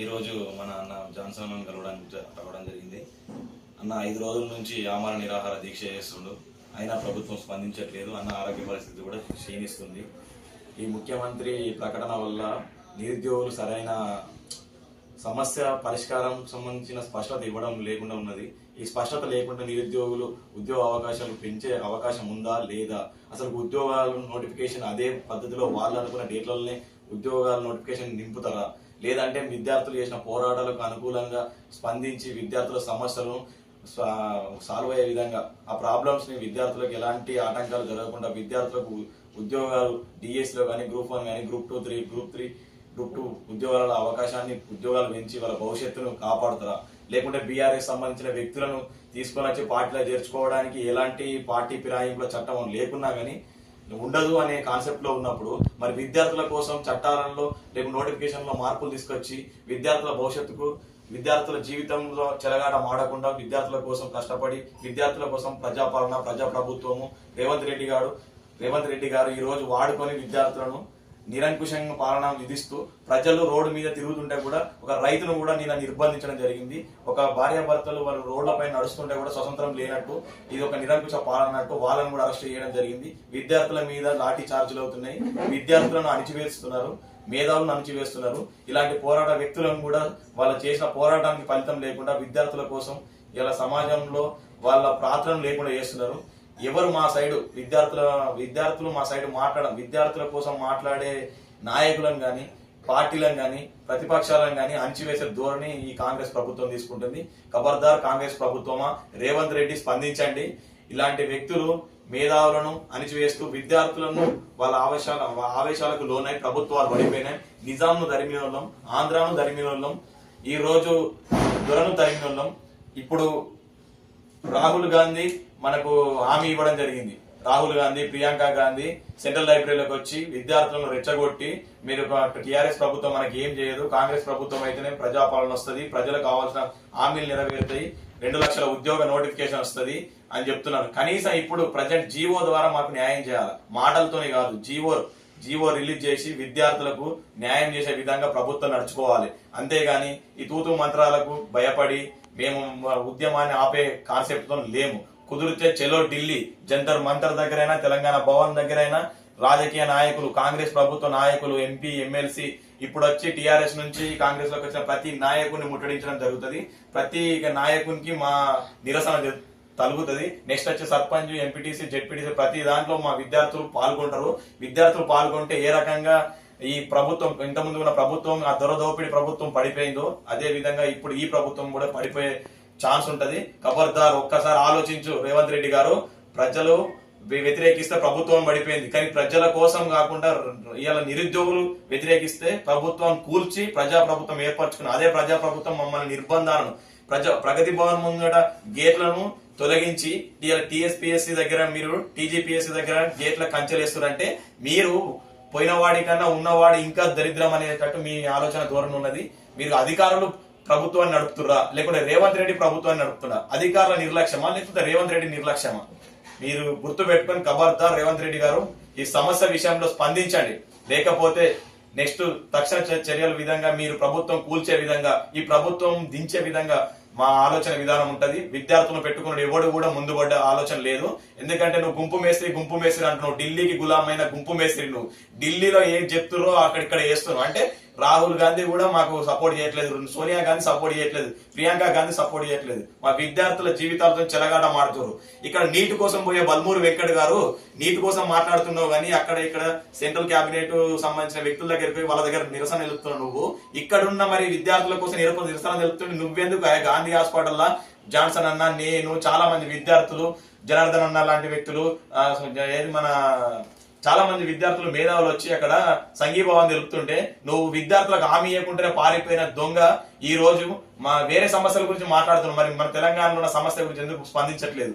ఈరోజు మన అన్న జాన్సన్ అన్న కలవడానికి రావడం జరిగింది. అన్న ఐదు రోజుల నుంచి ఆమర నిరాహార దీక్ష చేస్తుండు. అయినా ప్రభుత్వం స్పందించట్లేదు. అన్న ఆరోగ్య పరిస్థితి కూడా క్షీణిస్తుంది. ఈ ముఖ్యమంత్రి ప్రకటన వల్ల నిరుద్యోగులు సరైన సమస్య పరిష్కారం సంబంధించిన స్పష్టత ఇవ్వడం లేకుండా ఉన్నది. ఈ స్పష్టత లేకుండా నిరుద్యోగులు ఉద్యోగ అవకాశాలు పెంచే అవకాశం ఉందా లేదా? అసలు ఉద్యోగాలు నోటిఫికేషన్ అదే పద్ధతిలో వాళ్ళు అనుకున్న డేట్లలోనే ఉద్యోగాల నోటిఫికేషన్ నింపుతారా? లేదంటే విద్యార్థులు చేసిన పోరాటాలకు అనుకూలంగా స్పందించి విద్యార్థుల సమస్యలను సాల్వ్ అయ్యే విధంగా ఆ ప్రాబ్లమ్స్ని విద్యార్థులకు ఎలాంటి ఆటంకాలు జరగకుండా విద్యార్థులకు ఉద్యోగాలు డిఎస్లో కానీ గ్రూప్ వన్ కానీ group two three group three group two ఉద్యోగాల అవకాశాన్ని ఉద్యోగాలు పెంచి వాళ్ళ భవిష్యత్తును కాపాడుతారా? లేకుంటే బీఆర్ఎస్ సంబంధించిన వ్యక్తులను తీసుకొని వచ్చి పార్టీలో చేర్చుకోవడానికి ఎలాంటి పార్టీ ఫిరాయింపుల చట్టం లేకున్నా కానీ ఉండదు అనే కాన్సెప్ట్లో ఉన్నప్పుడు మరి విద్యార్థుల కోసం చట్టాలలో రేపు నోటిఫికేషన్లో మార్పులు తీసుకొచ్చి విద్యార్థుల భవిష్యత్తుకు విద్యార్థుల జీవితంలో చెలగాట మాడకుండా విద్యార్థుల కోసం కష్టపడి విద్యార్థుల కోసం ప్రజాపాలన ప్రజాప్రభుత్వము. రేవంత్ రెడ్డి గారు రేవంత్ రెడ్డి గారు ఈ రోజు వాడుకొని విద్యార్థులను నిరంకుశంగా పాలన విధిస్తూ ప్రజలు రోడ్డు మీద తిరుగుతుంటే కూడా ఒక రైతును కూడా నేను నిర్బంధించడం జరిగింది. ఒక భార్యాభర్తలు వాళ్ళు రోడ్లపై నడుస్తుంటే కూడా స్వతంత్రం లేనట్టు ఇది ఒక నిరంకుశ పాలన అన్నట్టు వాళ్ళని కూడా అరెస్ట్ చేయడం జరిగింది. విద్యార్థుల మీద లాఠీ చార్జీలు అవుతున్నాయి. విద్యార్థులను అణిచివేస్తున్నారు. మేధావులను అణిచివేస్తున్నారు. ఇలాంటి పోరాట వ్యక్తులను కూడా వాళ్ళు చేసిన పోరాటానికి ఫలితం లేకుండా విద్యార్థుల కోసం ఇలా సమాజంలో వాళ్ళ ప్రార్థన లేకుండా చేస్తున్నారు. ఎవరు మా సైడు విద్యార్థుల విద్యార్థులు మా సైడు మాట్లాడడం విద్యార్థుల కోసం మాట్లాడే నాయకులను కానీ పార్టీలను కానీ ప్రతిపక్షాలను కానీ అణచివేసే ధోరణి ఈ కాంగ్రెస్ ప్రభుత్వం తీసుకుంటుంది. ఖబర్దార్ కాంగ్రెస్ ప్రభుత్వమా? రేవంత్ రెడ్డి స్పందించండి. ఇలాంటి వ్యక్తులు మేధావులను అణిచివేస్తూ విద్యార్థులను వాళ్ళ ఆవేశాల ఆవేశాలకు లోనై ప్రభుత్వాలు పడిపోయినాయి. నిజాంను తరిమినోళ్ళం ఆంధ్రాను తరిమినోళ్ళం ఈ రోజు దొరను తరిమినోళ్ళం ఇప్పుడు రాహుల్ గాంధీ మనకు హామీ ఇవ్వడం జరిగింది. రాహుల్ గాంధీ ప్రియాంక గాంధీ సెంట్రల్ లైబ్రరీలోకి వచ్చి విద్యార్థులను రెచ్చగొట్టి మీరు టిఆర్ఎస్ ప్రభుత్వం మనకి ఏం చేయదు కాంగ్రెస్ ప్రభుత్వం అయితేనే ప్రజాపాలన వస్తుంది ప్రజలకు కావాల్సిన హామీలు నెరవేరుతాయి రెండు లక్షల ఉద్యోగ నోటిఫికేషన్ వస్తుంది అని చెప్తున్నారు. కనీసం ఇప్పుడు ప్రజెంట్ జీవో ద్వారా మాకు న్యాయం చేయాలి. మాటలతోనే కాదు జీవో జీవో రిలీజ్ చేసి విద్యార్థులకు న్యాయం చేసే విధంగా ప్రభుత్వం నడుచుకోవాలి. అంతేగాని ఈ తూతు మంత్రాలకు భయపడి మేము ఉద్యమాన్ని ఆపే కాన్సెప్ట్తో లేము. కుదిరితే చెలో ఢిల్లీ జంతర్ మంతర్ దగ్గరైనా తెలంగాణ భవన్ దగ్గరైనా రాజకీయ నాయకులు కాంగ్రెస్ ప్రభుత్వ నాయకులు ఎంపీ ఎమ్మెల్సీ ఇప్పుడు వచ్చి టీఆర్ఎస్ నుంచి కాంగ్రెస్లోకి వచ్చిన ప్రతి నాయకుని ముట్టడించడం జరుగుతుంది. ప్రతి నాయకునికి మా నిరసన తలుగుతుంది. నెక్స్ట్ వచ్చి సర్పంచ్ ఎంపీటీసీ జెడ్పీటీసీ ప్రతి దాంట్లో మా విద్యార్థులు పాల్గొంటారు. విద్యార్థులు పాల్గొంటే ఏ రకంగా ఈ ప్రభుత్వం ఇంతకుముందు ఉన్న ప్రభుత్వం ఆ దొరదోపిడి ప్రభుత్వం పడిపోయిందో అదే విధంగా ఇప్పుడు ఈ ప్రభుత్వం కూడా పడిపోయే ఛాన్స్ ఉంటది. ఖబర్దార్ ఒక్కసారి ఆలోచించు రేవంత్ రెడ్డి గారు. ప్రజలు వ్యతిరేకిస్తే ప్రభుత్వం పడిపోయింది. కానీ ప్రజల కోసం కాకుండా ఇలా నిరుద్యోగులు వ్యతిరేకిస్తే ప్రభుత్వం కూల్చి ప్రజా ప్రభుత్వం ఏర్పరచుకున్న అదే ప్రజా ప్రభుత్వం మమ్మల్ని నిర్బంధాలను ప్రజా ప్రగతి భవన్ ముంగట గేట్లను తొలగించి ఇవాళ టీఎస్పీఎస్సీ దగ్గర మీరు టీజీపీఎస్సీ దగ్గర గేట్ల కంచెలేస్తారంటే మీరు పోయిన వాడి కన్నా ఉన్నవాడు ఇంకా దరిద్రం అనేటట్టు మీ ఆలోచన ధోరణి ఉన్నది. మీరు అధికారులు ప్రభుత్వాన్ని నడుపుతురా లేకుంటే రేవంత్ రెడ్డి ప్రభుత్వాన్ని నడుపుతురా అధికారుల నిర్లక్ష్యమా? లేకపోతే రేవంత్ రెడ్డి నిర్లక్ష్యమా? మీరు గుర్తు పెట్టుకొని ఖబర్దార్ రేవంత్ రెడ్డి గారు ఈ సమస్య విషయంలో స్పందించండి. లేకపోతే నెక్స్ట్ తక్షణ చ- చర్యల విధంగా మీరు ప్రభుత్వం కూల్చే విధంగా ఈ ప్రభుత్వం దించే విధంగా మా ఆలోచన విధానం ఉంటది. విద్యార్థులను పెట్టుకుని ఎవడు కూడా ముందు పడ్డ ఆలోచన లేదు. ఎందుకంటే నువ్వు గుంపు మేస్త్రి గుంపు మేస్త్రి అంటున్నావు. ఢిల్లీకి గులామైన గుంపు మేస్త్రి నువ్వు. ఢిల్లీలో ఏం చెప్తున్నారో అక్కడిక్కడ వేస్తున్నావు. అంటే రాహుల్ గాంధీ కూడా మాకు సపోర్ట్ చేయట్లేదు సోనియా గాంధీ సపోర్ట్ చేయట్లేదు ప్రియాంక గాంధీ సపోర్ట్ చేయట్లేదు. మా విద్యార్థుల జీవితాలతో చెలగాట మాడుతున్నారు ఇక్కడ నీటి కోసం పోయే బల్మూరు వెంకట్ గారు నీటి కోసం మాట్లాడుతున్నావు కానీ అక్కడ ఇక్కడ సెంట్రల్ క్యాబినెట్ సంబంధించిన వ్యక్తుల దగ్గరికి పోయి వాళ్ళ దగ్గర నిరసన తెలుపుతున్నావు నువ్వు. ఇక్కడున్న మరి విద్యార్థుల కోసం నిరసన నిరసన తెలుపుతుంటే నువ్వెందుకు? గాంధీ హాస్పిటల్ జాన్సన్ అన్న నేను చాలా మంది విద్యార్థులు జనార్దన్ అన్న లాంటి వ్యక్తులు ఏది మన చాలా మంది విద్యార్థులు మేధావులు వచ్చి అక్కడ సంఘీభావం తెలుపుతుంటే నువ్వు విద్యార్థులకు హామీ ఇవ్వకుండానే పారిపోయిన దొంగ ఈ రోజు మా వేరే సమస్యల గురించి మాట్లాడుతున్నావు. మరి మన తెలంగాణలో ఉన్న సమస్య గురించి ఎందుకు స్పందించట్లేదు?